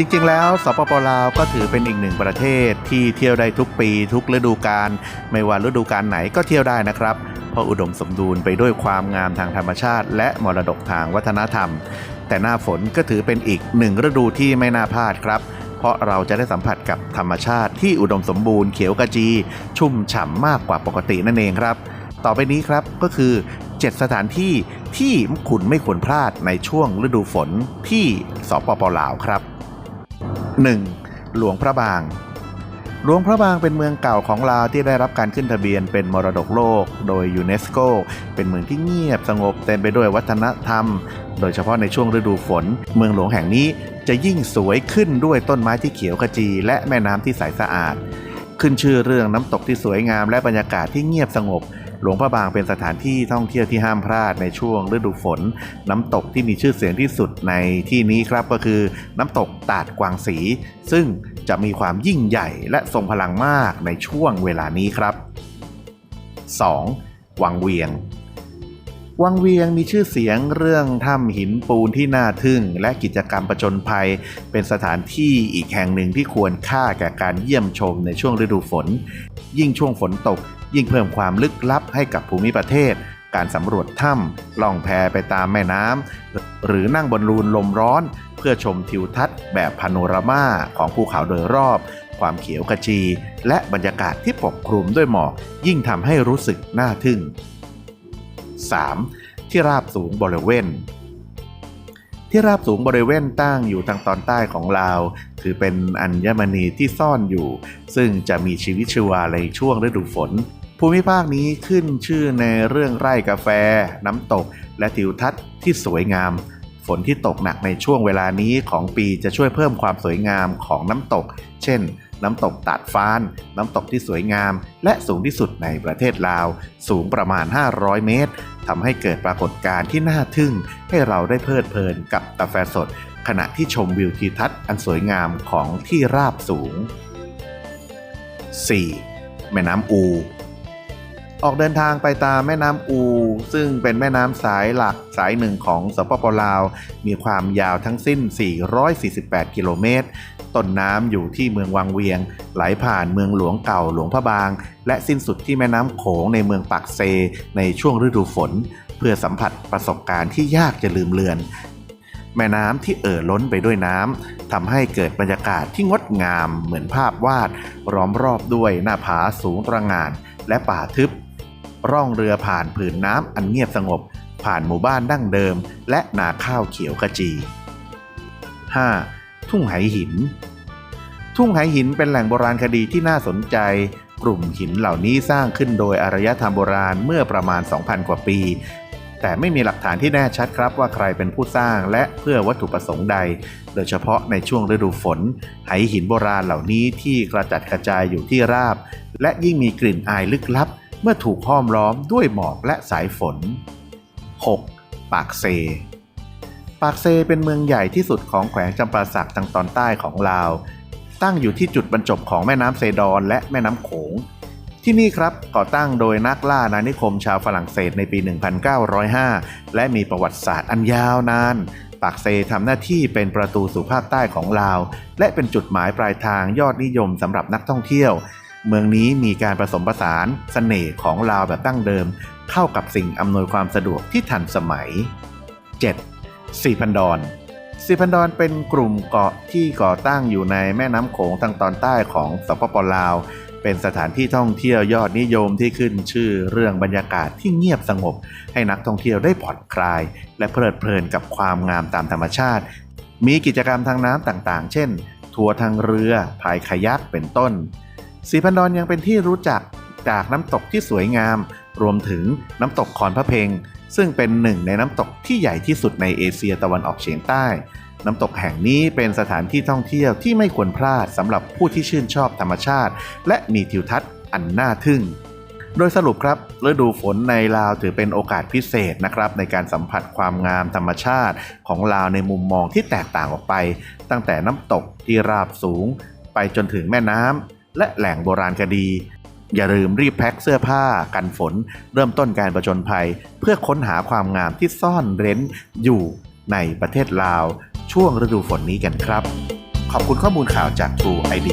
จริง ๆ แล้วสปปลาวก็ถือเป็นอีกหนึ่งประเทศที่เที่ยวได้ทุกปีทุกฤดูกาลไม่ว่าฤดูกาลไหนก็เที่ยวได้นะครับ เพราะอุดมสมบูรณ์ไปด้วยความงามทางธรรมชาติ และมรดกทางวัฒนธรรม แต่หน้าฝนก็ถือเป็นอีกหนึ่งฤดูที่ไม่น่าพลาดครับ เพราะเราจะได้สัมผัสกับธรรมชาติที่อุดมสมบูรณ์เขียวกระจี ชุ่มฉ่ำมากกว่าปกตินั่นเองครับ ต่อไปนี้ครับก็คือ 7 สถานที่ที่คุณไม่ควรพลาดในช่วงฤดูฝนที่สปปลาวครับ 1. หลวงพระบางหลวงพระบางเป็นเมืองเก่าของลาวที่ได้รับการขึ้นทะเบียนเป็นมรดกโลก โดยยูเนสโก เป็นเมืองที่เงียบสงบเต็มไปด้วยวัฒนธรรม โดยเฉพาะในช่วงฤดูฝน เมืองหลวงแห่งนี้ จะยิ่งสวยขึ้นด้วยต้นไม้ที่เขียวขจี และแม่น้ำที่ใสสะอาด ขึ้นชื่อเรื่องน้ำตกที่สวยงามและบรรยากาศที่เงียบสงบ หลวงพระบางเป็นสถานที่ท่องเที่ยวที่ห้ามพลาดในช่วงฤดูฝน น้ำตกที่มีชื่อเสียงที่สุดในที่นี้ครับก็คือ น้ำตกตาดกวางสี ซึ่งจะมีความยิ่งใหญ่และทรงพลังมากในช่วงเวลานี้ครับ 2. วังเวียง วังเวียงมีชื่อเสียงเรื่องถ้ำหินปูนที่น่าทึ่ง และกิจกรรมประจนภัย เป็นสถานที่อีกแห่งหนึ่งที่ควรค่าแก่การเยี่ยมชมในช่วงฤดูฝน ยิ่งช่วงฝนตก ยิ่งเพิ่มความลึกลับให้กับภูมิประเทศ การสำรวจถ้ำล่องแพไปตามแม่น้ำหรือนั่งบนรูนลมร้อน เพื่อชมทิวทัศน์แบบพาโนรามาของภูเขาโดยรอบความเขียวขจี และบรรยากาศที่ปกคลุมด้วยหมอกยิ่งทำให้รู้สึกน่าทึ่ง 3. ที่ราบสูงบริเวณที่ราบสูงบริเวณตั้งอยู่ทางตอนใต้ของลาว ถือเป็นอัญมณีที่ซ่อนอยู่ ซึ่งจะมีชีวิตชีวาในช่วงฤดูฝน ภูมิภาคนี้ขึ้นชื่อในเรื่องไร่กาแฟ น้ำตก และทิวทัศน์ที่สวยงาม ฝนที่ตกหนักในช่วงเวลานี้ของปีจะช่วยเพิ่มความสวยงามของน้ำตก เช่น น้ำตกตาดฟ้าน น้ำตกที่สวยงาม และสูงที่สุดในประเทศลาว สูงประมาณ 500 เมตรทำให้เกิดปรากฏการณ์ที่น่าทึ่ง ให้เราได้เพลิดเพลินกับกาแฟสด ขณะที่ชมวิวทิวทัศน์อันสวยงามของที่ราบสูง 4. แม่น้ำอูออกเดินทางไปตามแม่น้ำอู ซึ่งเป็นแม่น้ำสายหลักสายหนึ่งของสปปลาว มีความยาวทั้งสิ้น 448 กิโลเมตร ต้นน้ำอยู่ที่เมืองวังเวียง ไหลผ่านเมืองหลวงเก่าหลวงพระบาง และสิ้นสุดที่แม่น้ำโขงในเมืองปากเซ ในช่วงฤดูฝน เพื่อสัมผัสประสบการณ์ที่ยากจะลืมเลือน แม่น้ำที่เอ่อล้นไปด้วยน้ำทำให้เกิดบรรยากาศที่งดงามเหมือนภาพวาดล้อมรอบด้วยหน้าผาสูงตระหง่านและป่าทึบ ร่องเรือผ่านผืนน้ำอันเงียบสงบ ผ่านหมู่บ้านดั้งเดิม และนาข้าวเขียวขจี 5. ทุ่งไหหิน ทุ่งไหหินเป็นแหล่งโบราณคดีที่น่าสนใจ กลุ่มหินเหล่านี้สร้างขึ้นโดยอารยธรรมโบราณเมื่อประมาณ 2,000 กว่าปี แต่ไม่มีหลักฐานที่แน่ชัดครับว่าใครเป็นผู้สร้างและเพื่อวัตถุประสงค์ใด โดยเฉพาะในช่วงฤดูฝน ไหหินโบราณเหล่านี้ที่กระจัดกระจายอยู่ที่ราบ และยิ่งมีกลิ่นอายลึกลับ เมื่อถูกห้อมล้อมด้วยหมอกและสายฝน 6. ปากเซ ปากเซเป็นเมืองใหญ่ที่สุดของแขวงจำปาสักทางตอนใต้ของลาว ตั้งอยู่ที่จุดบรรจบของแม่น้ำเซดอนและแม่น้ำโขง ที่นี่ครับก่อตั้งโดยนักล่านานิคมชาวฝรั่งเศสในปี 1905 และมีประวัติศาสตร์อันยาวนาน ปากเซทำหน้าที่เป็นประตูสู่ภาคใต้ของลาว และเป็นจุดหมายปลายทางยอดนิยมสำหรับนักท่องเที่ยว เมืองนี้มีการผสมผสานเสน่ห์ของลาวแบบดั้งเดิม เข้ากับสิ่งอำนวยความสะดวกที่ทันสมัย 7. สีพันดอนสีพันดอนเป็นกลุ่มเกาะที่ก่อตั้งอยู่ในแม่น้ำโขงทางตอนใต้ของสปปลาว เป็นสถานที่ท่องเที่ยวยอดนิยมที่ขึ้นชื่อเรื่องบรรยากาศที่เงียบสงบ ให้นักท่องเที่ยวได้ผ่อนคลาย และเพลิดเพลินกับความงามตามธรรมชาติ มีกิจกรรมทางน้ำต่างๆ เช่น ทัวร์ทางเรือพายคายักเป็นต้นสีพันดอนยังเป็นที่รู้จักจากน้ำตกที่สวยงาม รวมถึงน้ำตกคอนพระเพง ซึ่งเป็นหนึ่งในน้ำตกที่ใหญ่ที่สุดในเอเชียตะวันออกเฉียงใต้ น้ำตกแห่งนี้เป็นสถานที่ท่องเที่ยวที่ไม่ควรพลาดสำหรับผู้ที่ชื่นชอบธรรมชาติ และมีทิวทัศน์อันน่าทึ่ง โดยสรุปครับฤดูฝนในลาวถือเป็นโอกาสพิเศษนะครับในการสัมผัสความงามธรรมชาติของลาวในมุมมองที่แตกต่างออกไป ตั้งแต่น้ำตกที่ราบสูง ไปจนถึงแม่น้ำและแหล่งโบราณคดี อย่าลืมรีบแพ็คเสื้อผ้ากันฝน เริ่มต้นการประจนภัย เพื่อค้นหาความงามที่ซ่อนเร้นอยู่ในประเทศลาว ช่วงฤดูฝนนี้กันครับ ขอบคุณข้อมูลข่าวจาก True ID